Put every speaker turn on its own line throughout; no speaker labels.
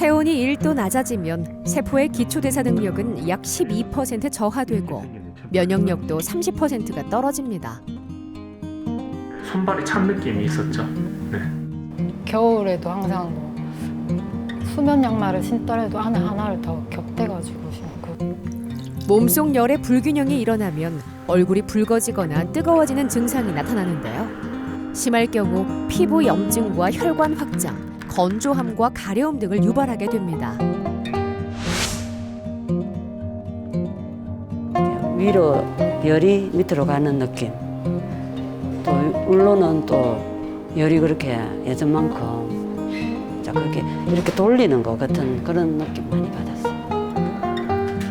체온이 1도 낮아지면 세포의 기초 대사 능력은 약 12% 저하되고 면역력도 30%가 떨어집니다.
손발이 찬 느낌이 있었죠. 네.
겨울에도 항상 뭐 수면 양말을 신더라도 안에 하나를 더 겹대가지고 신고
몸속 열의 불균형이 일어나면 얼굴이 붉어지거나 뜨거워지는 증상이 나타나는데요. 심할 경우 피부 염증과 혈관 확장, 건조함과 가려움 등을 유발하게 됩니다.
위로 열이 밑으로 가는 느낌. 또 울로는 또 열이 그렇게 예전만큼 자 그렇게 이렇게 돌리는 것 같은 그런 느낌 많이 받았어요.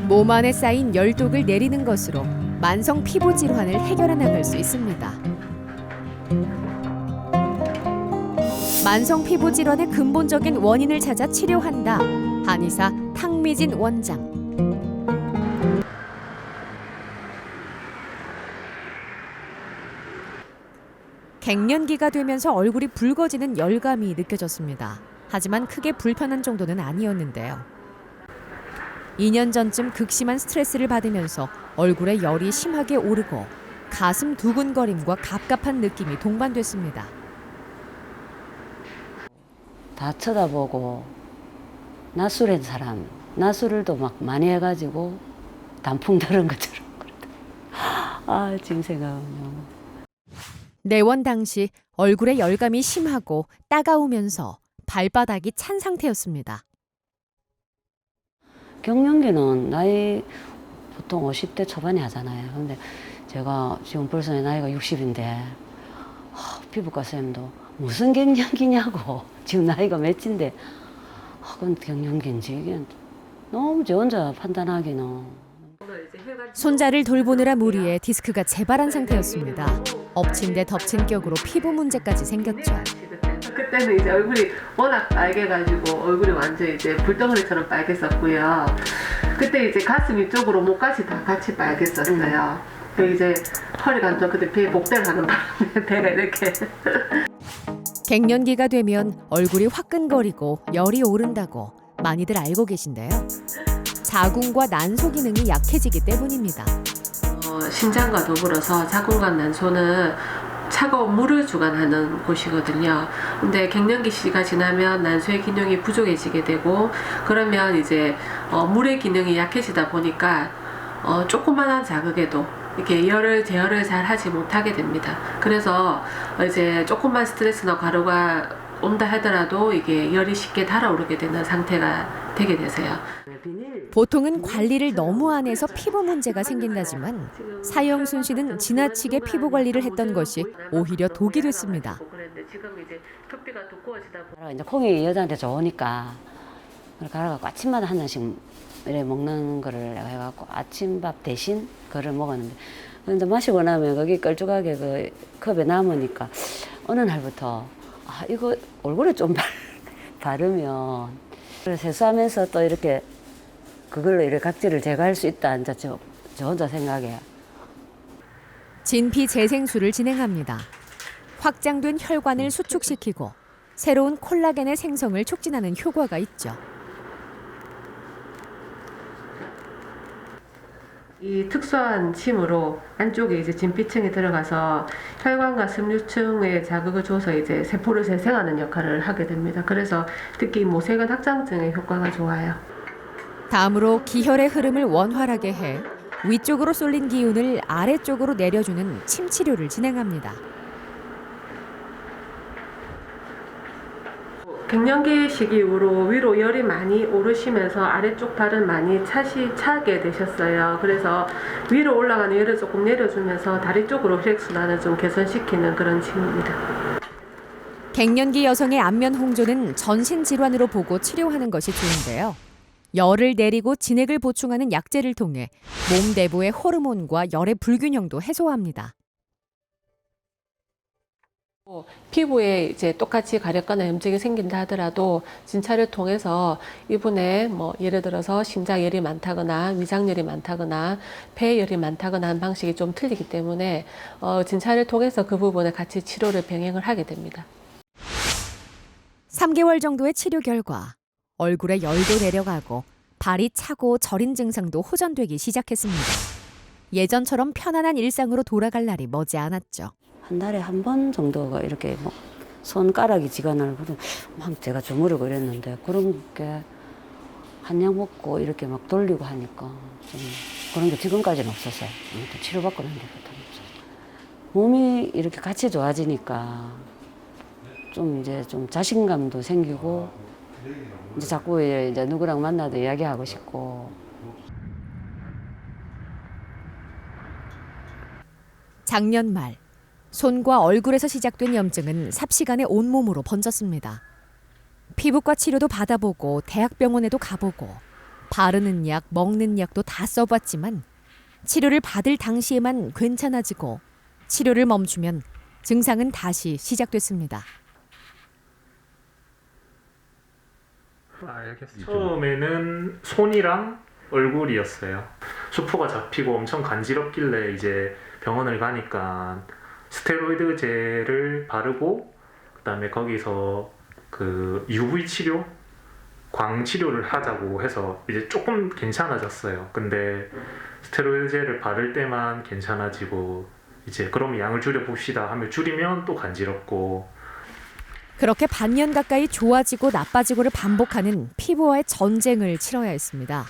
몸 안에 쌓인 열독을 내리는 것으로 만성 피부 질환을 해결해 나갈 수 있습니다. 만성 피부 질환의 근본적인 원인을 찾아 치료한다. 한의사 탕미진 원장. 갱년기가 되면서 얼굴이 붉어지는 열감이 느껴졌습니다. 하지만 크게 불편한 정도는 아니었는데요. 2년 전쯤 극심한 스트레스를 받으면서 얼굴에 열이 심하게 오르고 가슴 두근거림과 갑갑한 느낌이 동반됐습니다.
다 쳐다보고 낯설은 사람 또막 많이 해가지고 단풍 들은 것처럼 그러다. 아 지금 생각하면
내원 당시 얼굴에 열감이 심하고 따가우면서 발바닥이 찬 상태였습니다.
경련기는 나이 보통 50대 초반에 하잖아요. 근데 제가 지금 벌써 내 나이가 60인데 피부과 쌤도 무슨 경련기냐고 지금 나이가 몇인데 아, 그건 경련기인지 이게 너무 저 혼자 판단하기는
손자를 돌보느라 무리해 디스크가 재발한 상태였습니다. 엎친 데 덮친 격으로 피부 문제까지 생겼죠.
그때는 이제 얼굴이 워낙 빨개가지고 얼굴이 완전 이제 불덩어리처럼 빨갰었고요. 그때 이제 가슴 이쪽으로 목까지 다 같이 빨갰었어요. 그 이제 허리가 안 좋아 그때 배 목대를 하는 바람에 배가 이렇게
갱년기가 되면 얼굴이 화끈거리고 열이 오른다고 많이들 알고 계신데요. 자궁과 난소 기능이 약해지기 때문입니다.
어, 신장과 더불어서 자궁과 난소는 차가운 물을 주관하는 곳이거든요. 근데 갱년기 시기가 지나면 난소의 기능이 부족해지게 되고 그러면 이제 어, 물의 기능이 약해지다 보니까 어, 조그만한 자극에도 이렇게 열을 제어를 잘 하지 못하게 됩니다. 그래서 이제 조금만 스트레스나 과로가 온다 하더라도 이게 열이 쉽게 달아오르게 되는 상태가 되게 되세요.
보통은 관리를 너무 안 해서 피부 문제가 생긴다지만 사형순 씨는 지나치게 피부 관리를 했던 것이 오히려 독이 됐습니다.
지금 이제 표피가 두꺼워지다 보니
가라가 이제 콩이 여자한테 좋으니까 그걸 갈아갖고 아침마다 한 잔씩 이래 먹는 거를 내가 해갖고 아침밥 대신 그걸 먹었는데 근데 마시고 나면 거기 걸쭉하게 그 컵에 남으니까 어느 날부터 아 이거 얼굴에 좀 바- 바르면 세수하면서 또 이렇게 그걸로 이렇게 각질을 제거할 수 있다 이제 저, 저 혼자 생각해
진피 재생술을 진행합니다. 확장된 혈관을 수축시키고 새로운 콜라겐의 생성을 촉진하는 효과가 있죠.
이 특수한 침으로 안쪽에 이제 진피층에 들어가서 혈관과 섬유층에 자극을 줘서 이제 세포를 재생하는 역할을 하게 됩니다. 그래서 특히 모세관 확장증에 효과가 좋아요.
다음으로 기혈의 흐름을 원활하게 해 위쪽으로 쏠린 기운을 아래쪽으로 내려주는 침 치료를 진행합니다.
갱년기 시기 이후로 위로 열이 많이 오르시면서 아래쪽 발은 많이 차시 차게 되셨어요. 그래서 위로 올라가는 열을 조금 내려주면서 다리 쪽으로 혈액순환을 좀 개선시키는 그런 침입니다.
갱년기 여성의 안면 홍조는 전신 질환으로 보고 치료하는 것이 좋은데요. 열을 내리고 진액을 보충하는 약제를 통해 몸 내부의 호르몬과 열의 불균형도 해소합니다.
피부에 이제 똑같이 가렵거나 염증이 생긴다 하더라도 진찰을 통해서 이분의 뭐 예를 들어서 심장열이 많다거나 위장열이 많다거나 폐열이 많다거나 하는 방식이 좀 틀리기 때문에 어, 진찰을 통해서 그 부분에 같이 치료를 병행을 하게 됩니다.
3개월 정도의 치료 결과 얼굴에 열도 내려가고 발이 차고 저린 증상도 호전되기 시작했습니다. 예전처럼 편안한 일상으로 돌아갈 날이 머지 않았죠.
한 달에 한 번 정도가 이렇게 막 손가락이 지가 날고 막 제가 주무르고 이랬는데 그런 게 한약 먹고 이렇게 막 돌리고 하니까 좀 그런 게 지금까지는 없었어요. 아무튼 치료받고 난 뒤부터는 없었어요. 몸이 이렇게 같이 좋아지니까 좀 이제 좀 자신감도 생기고 이제 자꾸 이제 누구랑 만나도 이야기하고 싶고
작년 말 손과 얼굴에서 시작된 염증은 삽시간에 온몸으로 번졌습니다. 피부과 치료도 받아보고 대학병원에도 가보고 바르는 약, 먹는 약도 다 써봤지만 치료를 받을 당시에만 괜찮아지고 치료를 멈추면 증상은 다시 시작됐습니다.
알겠어요. 처음에는 손이랑 얼굴이었어요. 수포가 잡히고 엄청 간지럽길래 이제 병원을 가니까 스테로이드제를 바르고 그다음에 거기서 그 UV 치료, 광 치료를 하자고 해서 이제 조금 괜찮아졌어요. 근데 스테로이드제를 바를 때만 괜찮아지고 이제 그럼 양을 줄여 봅시다 하면 줄이면 또 간지럽고
그렇게 반년 가까이 좋아지고 나빠지고를 반복하는 피부와의 전쟁을 치러야 했습니다.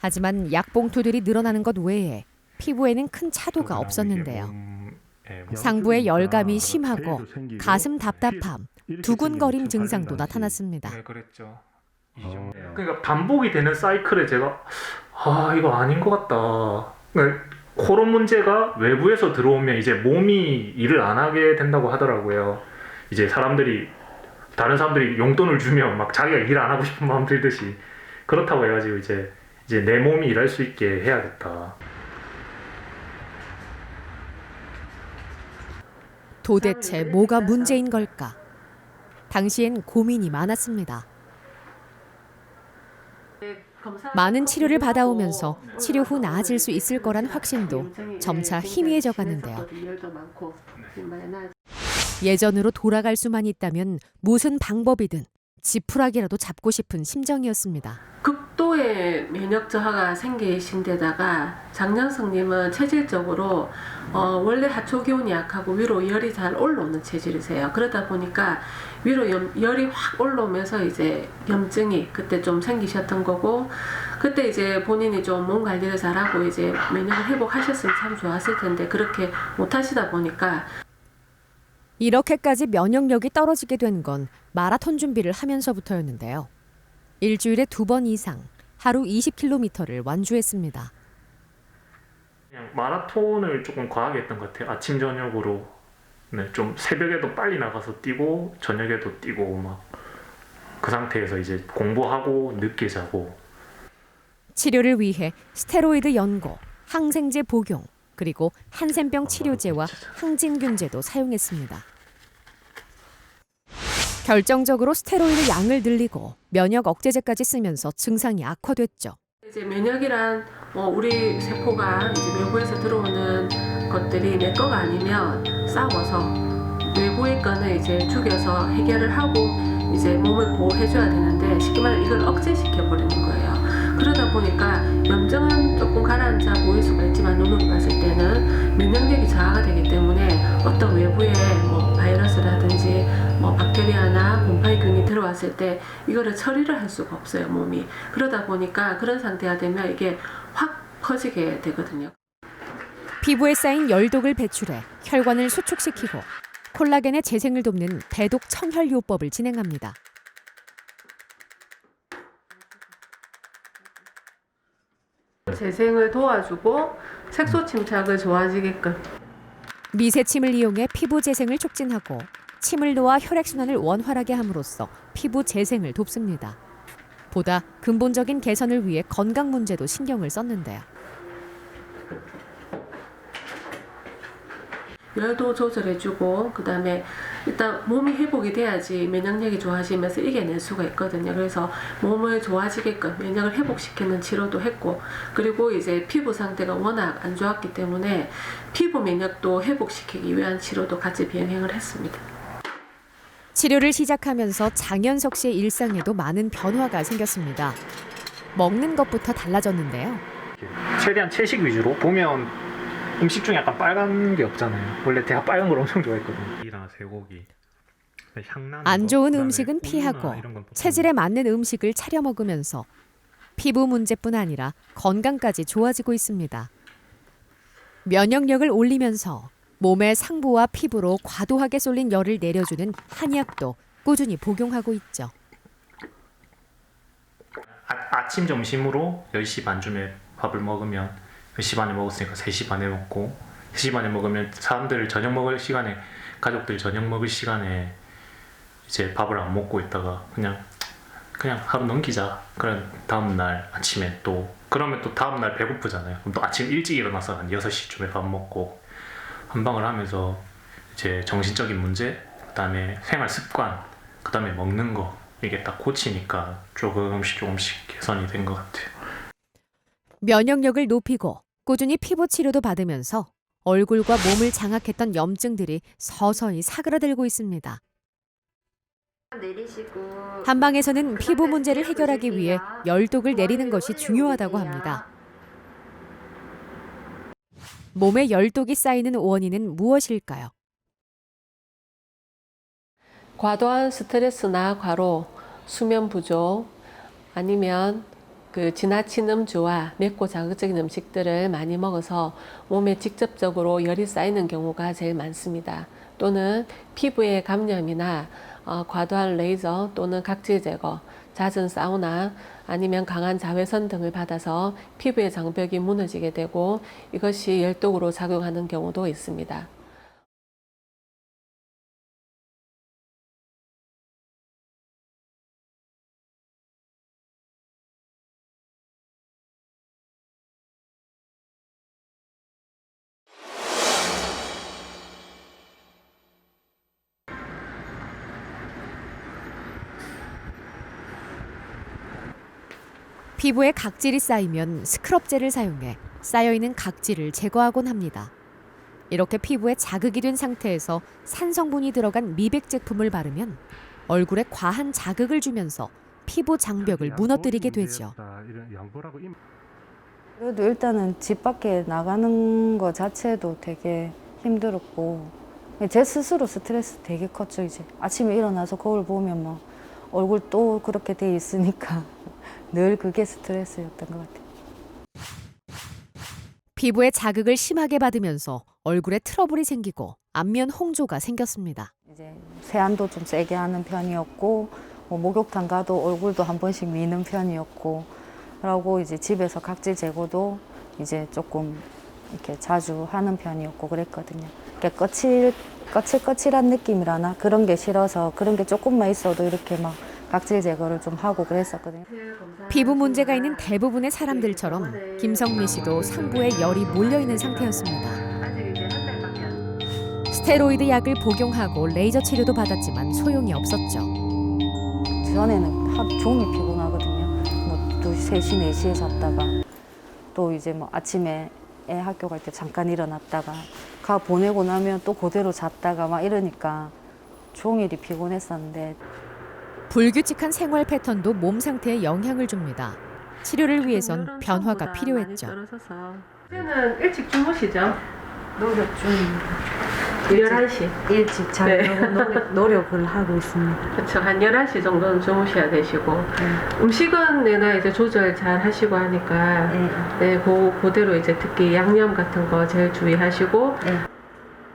하지만 약 봉투들이 늘어나는 것 외에 피부에는 큰 차도가 없었는데요.
예, 뭐
상부의 열감이 심하고 가슴 답답함, 두근거림 증상도 나타났습니다.
네, 그랬죠. 이 정도. 그러니까 반복이 되는 사이클에 제가 아 이거 아닌 것 같다. 그러니까 코로 문제가 외부에서 들어오면 이제 몸이 일을 안 하게 된다고 하더라고요. 이제 사람들이 다른 사람들이 용돈을 주면 막 자기가 일 안 하고 싶은 마음 들듯이 그렇다고 해가지고 이제 이제 내 몸이 일할 수 있게 해야겠다.
도대체 뭐가 문제인 걸까? 당시엔 고민이 많았습니다. 많은 치료를 받아오면서 치료 후 나아질 수 있을 거란 확신도 점차 희미해져 가는데요. 예전으로 돌아갈 수만 있다면 무슨 방법이든 지푸라기라도 잡고 싶은 심정이었습니다.
극도의 면역 저하가 생기신 데다가 장량성님은 체질적으로 어, 원래 하초 기운이 약하고 위로 열이 잘 올라오는 체질이세요. 그러다 보니까 위로 염, 열이 확 올라오면서 이제 염증이 그때 좀 생기셨던 거고 그때 이제 본인이 좀 몸 관리를 잘하고 이제 면역을 회복하셨으면 참 좋았을 텐데 그렇게 못 하시다 보니까
이렇게까지 면역력이 떨어지게 된 건 마라톤 준비를 하면서부터였는데요. 일주일에 두 번 이상 하루 20km를 완주했습니다.
그냥 마라톤을 조금 과하게 했던 것 같아요. 아침 저녁으로 네, 좀 새벽에도 빨리 나가서 뛰고 저녁에도 뛰고 막 그 상태에서 이제 공부하고 늦게 자고
치료를 위해 스테로이드 연고, 항생제 복용, 그리고 한센병 치료제와 항진균제도 사용했습니다. 결정적으로 스테로이드 양을 늘리고 면역 억제제까지 쓰면서 증상이 악화됐죠.
이제 면역이란 뭐 우리 세포가 이제 외부에서 들어오는 것들이 내 거가 아니면 싸워서 외부의 거는 이제 죽여서 해결을 하고 이제 몸을 보호해줘야 되는데 쉽게 말해 이걸 억제시켜 버리는 거예요. 그러다 보니까 염증은 조금 가라앉아 보일 수가 있지만 눈으로 봤을 때는 면역력이 저하가 되기 때문에 어떤 외부의 뭐 바이러스라든지 뭐 박테리아나 곰팡이균이 들어왔을 때 이거를 처리를 할 수가 없어요 몸이 그러다 보니까 그런 상태가 되면 이게 확 퍼지게 되거든요.
피부에 쌓인 열독을 배출해 혈관을 수축시키고 콜라겐의 재생을 돕는 배독 청혈요법을 진행합니다.
재생을 도와주고 색소 침착을 좋아지게끔
미세침을 이용해 피부 재생을 촉진하고 침을 놓아 혈액순환을 원활하게 함으로써 피부 재생을 돕습니다. 보다 근본적인 개선을 위해 건강 문제도 신경을 썼는데요.
열도 조절해주고 그 다음에 일단 몸이 회복이 돼야지 면역력이 좋아지면서 이겨낼 수가 있거든요. 그래서 몸을 좋아지게끔 면역을 회복시키는 치료도 했고 그리고 이제 피부 상태가 워낙 안 좋았기 때문에 피부 면역도 회복시키기 위한 치료도 같이 병행을 했습니다.
치료를 시작하면서 장현석 씨의 일상에도 많은 변화가 생겼습니다. 먹는 것부터 달라졌는데요.
최대한 채식 위주로 보면 음식 중에 약간 빨간 게 없잖아요. 원래 제가 빨간 걸 엄청 좋아했거든요. 이랑 쇠고기,
안
거,
좋은 음식은 피하고 체질에 맞는 음식을 차려 먹으면서 피부 문제뿐 아니라 건강까지 좋아지고 있습니다. 면역력을 올리면서 몸의 상부와 피부로 과도하게 쏠린 열을 내려주는 한약도 꾸준히 복용하고 있죠.
아, 아침 점심으로 10시 반쯤에 밥을 먹으면 10시 반에 먹었으니까 3시 반에 먹고 3시 반에 먹으면 사람들 저녁 먹을 시간에 가족들 저녁 먹을 시간에 이제 밥을 안 먹고 있다가 그냥 그냥 하루 넘기자 그런 다음 날 아침에 또 그러면 또 다음 날 배고프잖아요 그럼 또 아침 일찍 일어나서 한 6시쯤에 밥 먹고 한방을 하면서 이제 정신적인 문제 그 다음에 생활 습관 그 다음에 먹는 거 이게 딱 고치니까 조금씩 조금씩 개선이 된 것 같아요.
면역력을 높이고 꾸준히 피부 치료도 받으면서 얼굴과 몸을 장악했던 염증들이 서서히 사그라들고 있습니다. 한방에서는 피부 문제를 해결하기 위해 열독을 내리는 것이 중요하다고 합니다. 몸에 열독이 쌓이는 원인은 무엇일까요?
과도한 스트레스나 과로, 수면 부족, 아니면 그 지나친 음주와 맵고 자극적인 음식들을 많이 먹어서 몸에 직접적으로 열이 쌓이는 경우가 제일 많습니다. 또는 피부에 감염이나 어, 과도한 레이저 또는 각질 제거, 잦은 사우나 아니면 강한 자외선 등을 받아서 피부의 장벽이 무너지게 되고 이것이 열독으로 작용하는 경우도 있습니다.
피부에 각질이 쌓이면 스크럽젤을 사용해 쌓여있는 각질을 제거하곤 합니다. 이렇게 피부에 자극이 된 상태에서 산성분이 들어간 미백 제품을 바르면 얼굴에 과한 자극을 주면서 피부 장벽을 무너뜨리게 되죠.
그래도 일단은 집 밖에 나가는 거 자체도 되게 힘들었고 제 스스로 스트레스 되게 컸죠 이제 아침에 일어나서 거울 보면 막 얼굴 또 그렇게 돼 있으니까 늘 그게 스트레스였던 것 같아요.
피부에 자극을 심하게 받으면서 얼굴에 트러블이 생기고 안면 홍조가 생겼습니다.
이제 세안도 좀 세게 하는 편이었고 뭐 목욕탕 가도 얼굴도 한 번씩 미는 편이었고 그러고 이제 집에서 각질 제거도 이제 조금 이렇게 자주 하는 편이었고 그랬거든요. 이렇게 거칠 거칠거칠한 느낌이라나 그런 게 싫어서 그런 게 조금만 있어도 이렇게 막 각질 제거를 좀 하고 그랬었거든요.
피부 문제가 있는 대부분의 사람들처럼 김성미 씨도 상부에 열이 몰려 있는 상태였습니다. 스테로이드 약을 복용하고 레이저 치료도 받았지만 소용이 없었죠.
전에는 하루 종일 피곤하거든요. 뭐 2시, 3시, 4시에 잤다가 또 이제 뭐 아침에 애 학교 갈 때 잠깐 일어났다가 가 보내고 나면 또 그대로 잤다가 막 이러니까 종일이 피곤했었는데
불규칙한 생활 패턴도 몸 상태에 영향을 줍니다. 치료를 위해선 변화가 필요했죠.
이제는 일찍 주무시죠?
노력 중입니다.
11시.
일찍
네.
자려고 노력, 노력을 하고 있습니다.
그렇죠. 한 11시 정도는 주무셔야 되시고 음식은 내나 이제 조절 잘 하시고 하니까
네.
네, 그, 그대로 이제 특히 양념 같은 거 제일 주의하시고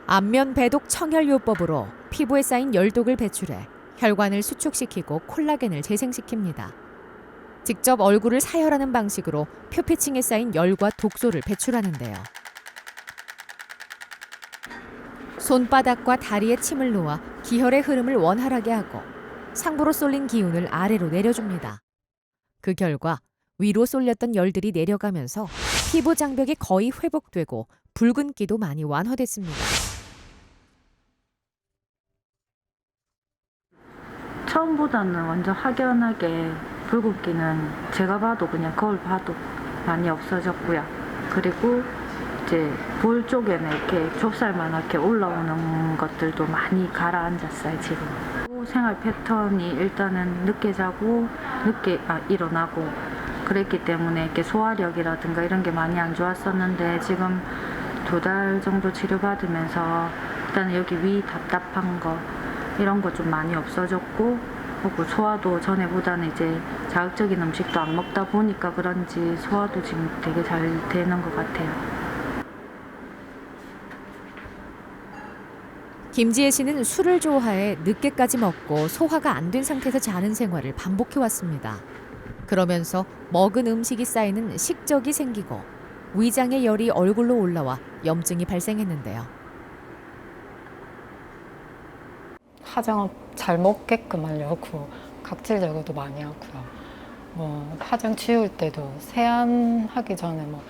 안면 배독 청혈요법으로 피부에 쌓인 열독을 배출해 혈관을 수축시키고 콜라겐을 재생시킵니다. 직접 얼굴을 사혈하는 방식으로 표피층에 쌓인 열과 독소를 배출하는데요. 손바닥과 다리에 침을 놓아 기혈의 흐름을 원활하게 하고 상부로 쏠린 기운을 아래로 내려줍니다. 그 결과 위로 쏠렸던 열들이 내려가면서 피부 장벽이 거의 회복되고 붉은기도 많이 완화됐습니다.
처음보다는 완전 확연하게 붉은기는 제가 봐도 그냥 거울 봐도 많이 없어졌고요. 그리고 이제 볼 쪽에는 이렇게 좁쌀만하게 올라오는 것들도 많이 가라앉았어요, 지금. 생활 패턴이 일단은 늦게 자고 늦게 아, 일어나고 그랬기 때문에 이렇게 소화력이라든가 이런 게 많이 안 좋았었는데 지금 두 달 정도 치료받으면서 일단 여기 위 답답한 거 이런 거 좀 많이 없어졌고 그리고 소화도 전에보다는 이제 자극적인 음식도 안 먹다 보니까 그런지 소화도 지금 되게 잘 되는 것 같아요.
김지혜 씨는 술을 좋아해 늦게까지 먹고 소화가 안 된 상태에서 자는 생활을 반복해 왔습니다. 그러면서 먹은 음식이 쌓이는 식적이 생기고 위장의 열이 얼굴로 올라와 염증이 발생했는데요.
화장을 잘 먹게끔 하려고 각질 제거도 많이 하고요. 뭐 화장 지울 때도 세안하기 전에 뭐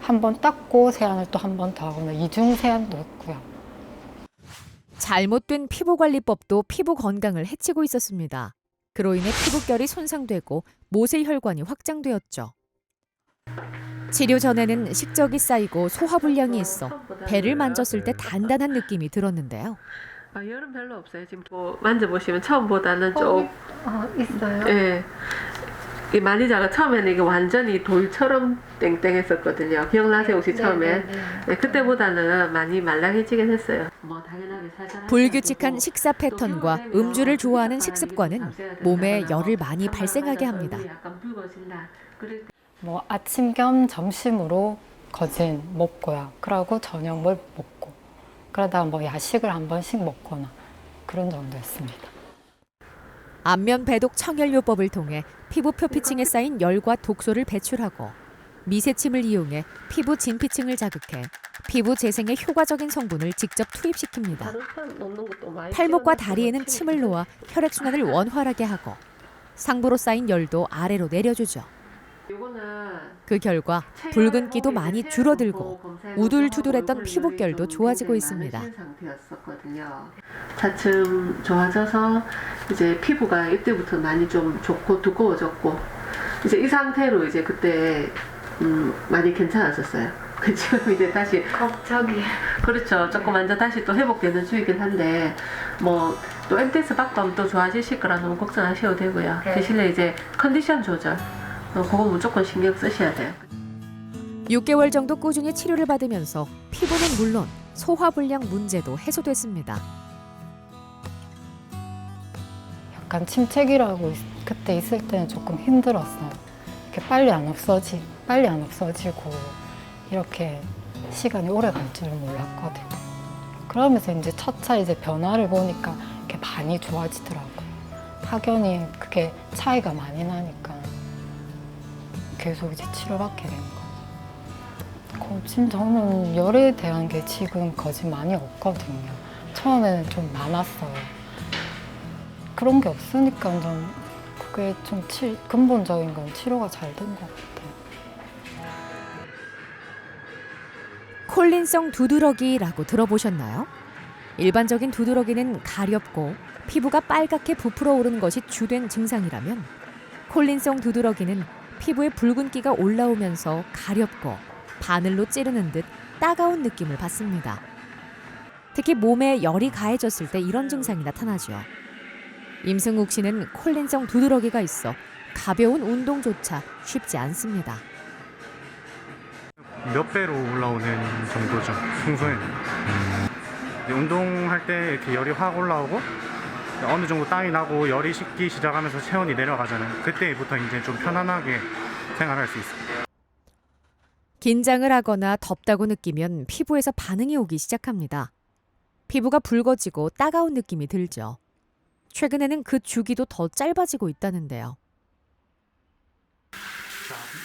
한 번 닦고 세안을 또 한 번 더 하고 뭐 이중 세안도 했고요.
잘못된 피부 관리법도 피부 건강을 해치고 있었습니다. 그로 인해 피부결이 손상되고 모세 혈관이 확장되었죠. 치료 전에는 식적이 쌓이고 소화 불량이 있어 배를 만졌을 때 단단한 느낌이 들었는데요.
아, 열은 별로 없어요. 지금 뭐 만져보시면 처음보다는
좀아 있어요?
예. 이 많이 자가 처음에는 이게 완전히 돌처럼 땡땡했었거든요. 기억나세요 혹시 처음에? 네, 그때보다는 많이 말랑해지긴 했어요. 뭐 당연하게 살살
불규칙한 식사 패턴과 음주를 좋아하는 식습관은 몸에 열을 많이 발생하게 합니다.
뭐 아침 겸 점심으로 거진 먹고요. 그러고 저녁을 먹고 그러다 뭐 야식을 한 번씩 먹거나 그런 정도였습니다.
안면 배독 청열요법을 통해 피부 표피층에 쌓인 열과 독소를 배출하고 미세침을 이용해 피부 진피층을 자극해 피부 재생에 효과적인 성분을 직접 투입시킵니다. 팔목과. 다리에는 침을 놓아 혈액순환을 원활하게 하고 상부로 쌓인 열도 아래로 내려주죠. 그 결과 붉은기도 많이 줄어들고 우둘투둘했던 피부결도 좋아지고 있습니다.
차츰 좋아져서 이제 피부가 이때부터 많이 좀 좋고 두꺼워졌고 이제 이 상태로 이제 그때 음, 많이 괜찮았었어요. 그 지금 이제 다시
갑자기
그렇죠. 조금 완전 다시 또 회복되는 중이긴 한데 뭐또 MTS 받고 하면 또 좋아지실 거라 너무 걱정하셔도 되고요.
네.
대신에 이제 컨디션 조절 어, 그거 무조건 신경 쓰셔야 돼요.
6개월 정도 꾸준히 치료를 받으면서 피부는 물론 소화불량 문제도 해소됐습니다.
약간 침체기라고 있- 그때 있을 때는 조금 힘들었어요. 이렇게 빨리 안 없어지, 빨리 안 없어지고 이렇게 시간이 오래 갈 줄은 몰랐거든요. 그러면서 이제 차차 이제 변화를 보니까 이렇게 많이 좋아지더라고요. 확연히 그게 차이가 많이 나니까 계속 이제 치료받게 된 거죠. 거진 저는 열에 대한 게 지금 거진 많이 없거든요. 처음에는 좀 많았어요. 그런 게 없으니까 좀 그게 좀 치, 근본적인 건 치료가 잘 된 것 같아요.
콜린성 두드러기라고 들어보셨나요? 일반적인 두드러기는 가렵고 피부가 빨갛게 부풀어 오르는 것이 주된 증상이라면 콜린성 두드러기는 피부에 붉은기가 올라오면서 가렵고 바늘로 찌르는 듯 따가운 느낌을 받습니다. 특히 몸에 열이 가해졌을 때 이런 증상이 나타나죠. 임승욱 씨는 콜린성 두드러기가 있어 가벼운 운동조차 쉽지 않습니다.
몇 배로 올라오는 정도죠 평소에는 이제 운동할 때 이렇게 열이 확 올라오고 어느 정도 땀이 나고 열이 식기 시작하면서 체온이 내려가잖아요 그때부터 이제 좀 편안하게 생활할 수 있어요
긴장을 하거나 덥다고 느끼면 피부에서 반응이 오기 시작합니다. 피부가 붉어지고 따가운 느낌이 들죠. 최근에는 그 주기도 더 짧아지고 있다는데요.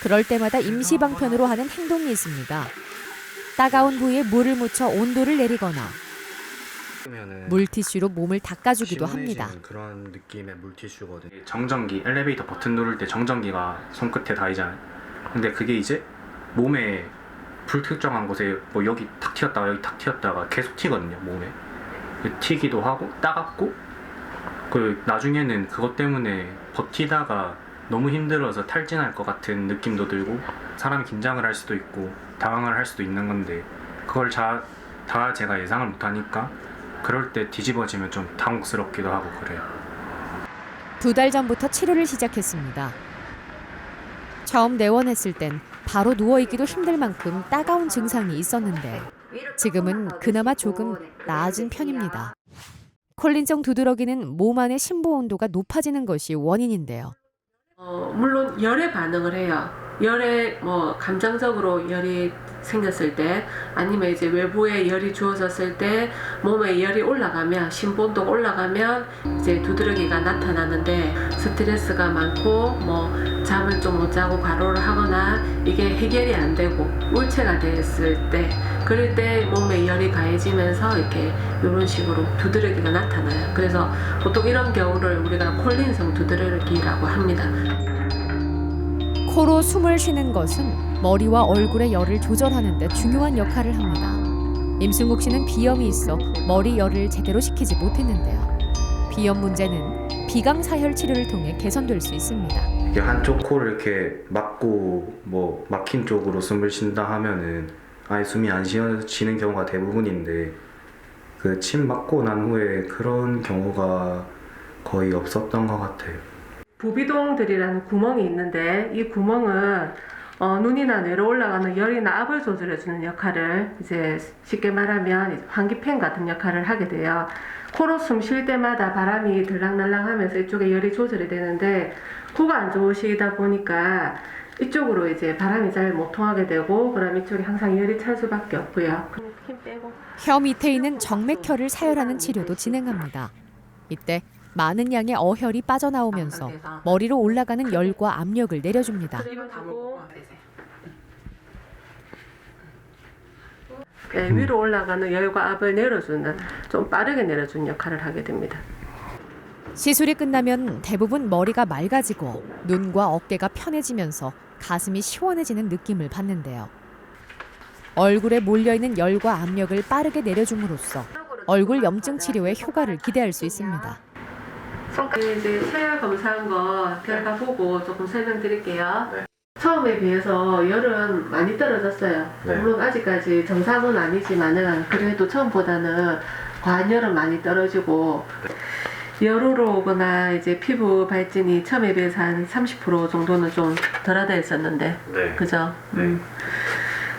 그럴 때마다 임시 방편으로 하는 행동이 있습니다. 따가운 부위에 물을 묻혀 온도를 내리거나 물티슈로 몸을 닦아주기도 합니다.
그런 느낌의 물티슈거든요.
정전기 엘리베이터 버튼 누를 때 정전기가 손끝에 닿이잖아요. 근데 그게 이제 몸에 불특정한 곳에 뭐 여기 탁 튀었다가 여기 탁 튀었다가 계속 튀거든요 몸에 튀기도 하고 따갑고 그 나중에는 그것 때문에 버티다가 너무 힘들어서 탈진할 것 같은 느낌도 들고 사람이 긴장을 할 수도 있고 당황을 할 수도 있는 건데 그걸 자, 다 제가 예상을 못하니까 그럴 때 뒤집어지면 좀 당혹스럽기도 하고 그래요.
두 달 전부터 치료를 시작했습니다. 처음 내원했을 땐 바로 누워있기도 힘들 만큼 따가운 증상이 있었는데 지금은 그나마 조금 나아진 편입니다. 콜린성 두드러기는 몸 안의 심보 온도가 높아지는 것이 원인인데요.
어, 물론 열에 반응을 해요. 열에 뭐 감정적으로 열이 생겼을 때 아니면 이제 외부에 열이 주어졌을 때 몸에 열이 올라가면 심본도가 올라가면 이제 두드러기가 나타나는데 스트레스가 많고 뭐 잠을 좀 못 자고 과로를 하거나 이게 해결이 안 되고 울체가 됐을 때 그럴 때 몸에 열이 가해지면서 이렇게 이런 식으로 두드러기가 나타나요. 그래서 보통 이런 경우를 우리가 콜린성 두드러기라고 합니다.
코로 숨을 쉬는 것은 머리와 얼굴의 열을 조절하는 데 중요한 역할을 합니다. 임승국 씨는 비염이 있어 머리 열을 제대로 식히지 못했는데요. 비염 문제는 비강사혈 치료를 통해 개선될 수 있습니다.
이게 한쪽 코를 이렇게 막고 뭐 막힌 쪽으로 숨을 쉰다 하면은 아예 숨이 안 쉬어지는 경우가 대부분인데 그 침 맞고 난 후에 그런 경우가 거의 없었던 것 같아요.
부비동들이라는 구멍이 있는데 이 구멍은 어, 눈이나 뇌로 올라가는 열이나 압을 조절해주는 역할을 이제 쉽게 말하면 이제 환기팬 같은 역할을 하게 돼요. 코로 숨 쉴 때마다 바람이 들락날락 하면서 이쪽에 열이 조절이 되는데 코가 안 좋으시다 보니까 이쪽으로 이제 바람이 잘 못 통하게 되고 그럼 이쪽에 항상 열이 찰 수밖에 없고요. 힘 빼고.
혀 밑에 있는 정맥혈을 사혈하는 치료도 진행합니다. 이때 많은 양의 어혈이 빠져나오면서 머리로 올라가는 열과 압력을 내려줍니다.
네, 위로 올라가는 열과 압을 내려주는 좀 빠르게 내려주는 역할을 하게 됩니다.
시술이 끝나면 대부분 머리가 맑아지고 눈과 어깨가 편해지면서 가슴이 시원해지는 느낌을 받는데요. 얼굴에 몰려있는 열과 압력을 빠르게 내려줌으로써 얼굴 염증 치료에 효과를 기대할 수 있습니다.
네, 이제 체열 검사한 거 결과 보고 조금 설명드릴게요. 처음에 비해서 열은 많이 떨어졌어요.
네.
물론 아직까지 정상은 아니지만은 그래도 처음보다는 과열은 많이 떨어지고 열으로 오거나 이제 피부 발진이 처음에 비해서 한 30% 정도는 좀 덜하다 했었는데
네.
그죠? 음.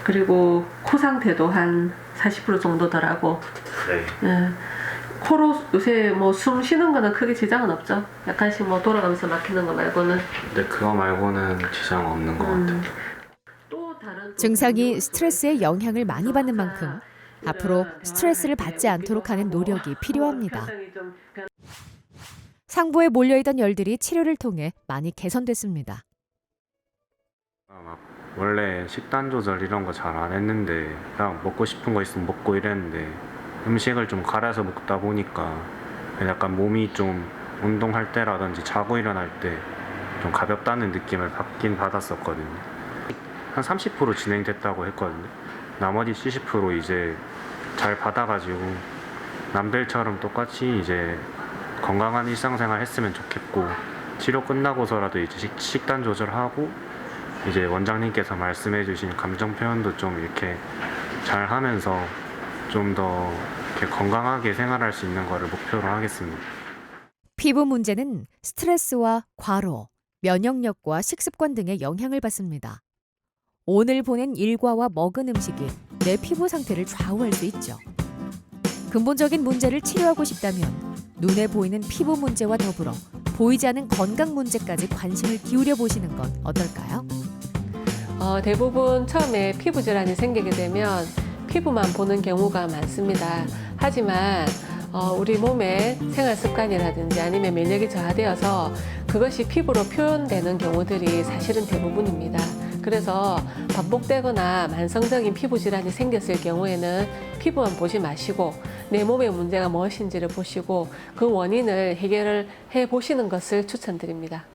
그리고 코 상태도 한 40% 정도 덜하고
네.
예. 코로 요새 뭐 숨 쉬는 거는 크게 지장은 없죠. 약간씩 뭐 돌아가면서 막히는 거 말고는.
근데 그거 말고는 지장 없는 것 같아요.
음. 또 다른
증상이 스트레스에 영향을 많이 받는 만큼 앞으로 스트레스를 받지 않도록 하는 노력이 필요합니다. 상부에 몰려있던 열들이 치료를 통해 많이 개선됐습니다.
아, 막 원래 식단 조절 이런 거 잘 안 했는데 그냥 먹고 싶은 거 있으면 먹고 이랬는데 음식을 좀 갈아서 먹다 보니까 약간 몸이 좀 운동할 때라든지 자고 일어날 때 좀 가볍다는 느낌을 받긴 받았었거든요. 한 30% 진행됐다고 했거든요. 나머지 70% 이제 잘 받아가지고 남들처럼 똑같이 이제 건강한 일상생활 했으면 좋겠고 치료 끝나고서라도 이제 식, 식단 조절하고 이제 원장님께서 말씀해 주신 감정 표현도 좀 이렇게 잘 하면서 좀 더 건강하게 생활할 수 있는 거를 목표로 하겠습니다.
피부 문제는 스트레스와 과로, 면역력과 식습관 등의 영향을 받습니다. 오늘 보낸 일과와 먹은 음식이 내 피부 상태를 좌우할 수 있죠. 근본적인 문제를 치료하고 싶다면 눈에 보이는 피부 문제와 더불어 보이지 않는 건강 문제까지 관심을 기울여 보시는 건 어떨까요?
어, 대부분 처음에 피부 질환이 생기게 되면 피부만 보는 경우가 많습니다. 하지만 어, 우리 몸의 생활 습관이라든지 아니면 면역이 저하되어서 그것이 피부로 표현되는 경우들이 사실은 대부분입니다. 그래서 반복되거나 만성적인 피부 질환이 생겼을 경우에는 피부만 보지 마시고 내 몸의 문제가 무엇인지를 보시고 그 원인을 해결을 해 보시는 것을 추천드립니다.